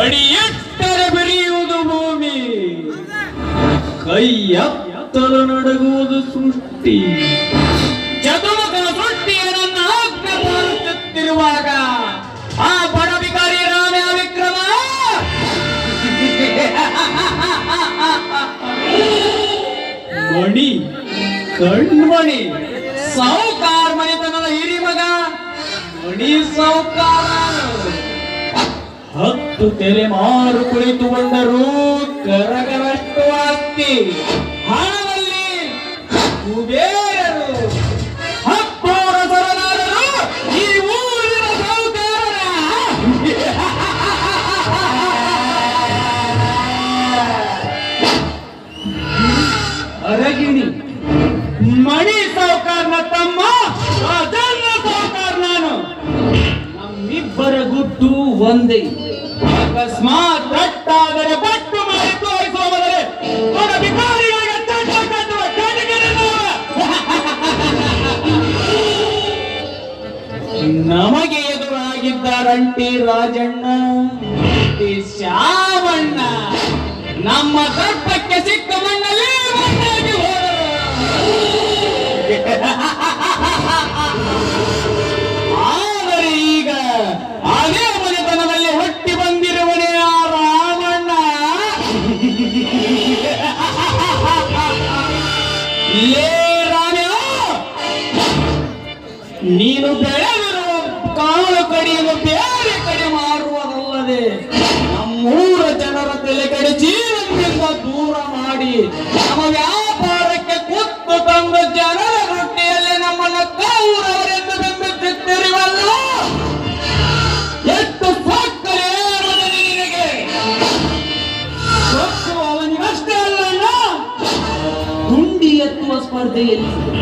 ಅಡಿಯಟ್ಟರೆ ಬೆರೆಯುವುದು ಭೂಮಿ. ಕೈಯತ್ತಲು ನಡಗುವುದು ಸೃಷ್ಟಿ. ಚತುಮಕನ ಸೃಷ್ಟಿಯನ್ನ ಹಾಕುತ್ತಿರುವಾಗ ಆ ಬಡ ಬಿಕಾರಿ ರಾಮ ವಿಕ್ರಮ ಮಣಿ, ಕಣ್ಮಣಿ ಸಾವುಕಾರ ಹಿರಿ ಮಗ. ಮಣಿ ಸೌಕಾರ ಹತ್ತು ತಲೆಮಾರು ಕುಳಿತುಕೊಂಡರೂ ಕರಗರಷ್ಟು ಆಸ್ತಿ. ಹಣದಲ್ಲಿ ಕುಬೇರರು. ಹತ್ತೋರ ಸರದಾರರು, ಈ ಊರಿನ ಅರಗಿಣಿ, ಮಣಿ ಸಾವುಕಾರನ ತಮ್ಮ ನಾನು. ನಮ್ಮಿಬ್ಬರ ಗುಟ್ಟು ಒಂದೇ. ಅಕಸ್ಮಾತ್ ಕಟ್ಟಾದರೆ ಪಟ್ಟು ಮಾಡಿ ತೋರಿಸುವ ಮೊದಲೇ ಅವರ ಬಿಕಾರಿಗಳಿಗೆ ಚಟ್ಟ ಕಟ್ಟುವ ಕಟಕರನ್ನು ನಮಗೆ ಎದುರಾಗಿದ್ದ ರಂಟಿ ರಾಜಣ್ಣ ಶ್ಯಾಮಣ್ಣ, ನಮ್ಮ ದರ್ಪಕ್ಕೆ ಸಿಕ್ಕ ನೀನು ಬೆಳೆದಿರುವ ಕಾಳು ಕಡಿಯನ್ನು ಬೇರೆ ಕಡೆ ಮಾರುವುದಲ್ಲದೆ. worth it.